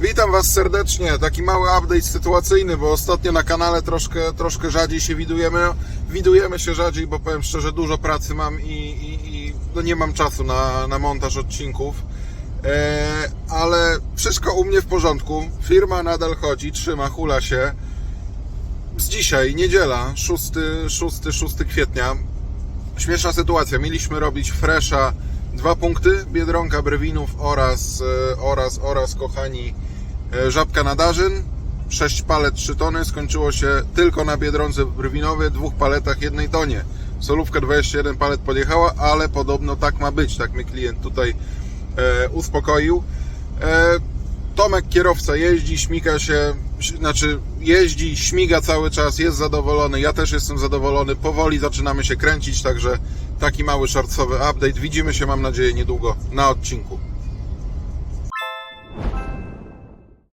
Witam Was serdecznie. Taki mały update sytuacyjny, bo ostatnio na kanale troszkę, troszkę rzadziej się widujemy. Widujemy się rzadziej, bo powiem szczerze, dużo pracy mam i, i, i no nie mam czasu na, na montaż odcinków. E, ale wszystko u mnie w porządku. Firma nadal chodzi, trzyma, hula się. Z dzisiaj, niedziela, 6, 6, 6 kwietnia. Śmieszna sytuacja. Mieliśmy robić Fresha dwa punkty, Biedronka Brewinów oraz, e, oraz, oraz kochani e, Żabka Nadarzyn. 6 palet 3 tony. Skończyło się tylko na Biedronce Brwinowie, dwóch paletach jednej tonie. Solówka 21 palet podjechała, ale podobno tak ma być. Tak mnie klient tutaj e, uspokoił. E, Tomek kierowca jeździ, śmiga się, znaczy jeździ, śmiga cały czas, jest zadowolony, ja też jestem zadowolony, powoli zaczynamy się kręcić, także taki mały shortsowy update. Widzimy się, mam nadzieję, niedługo na odcinku.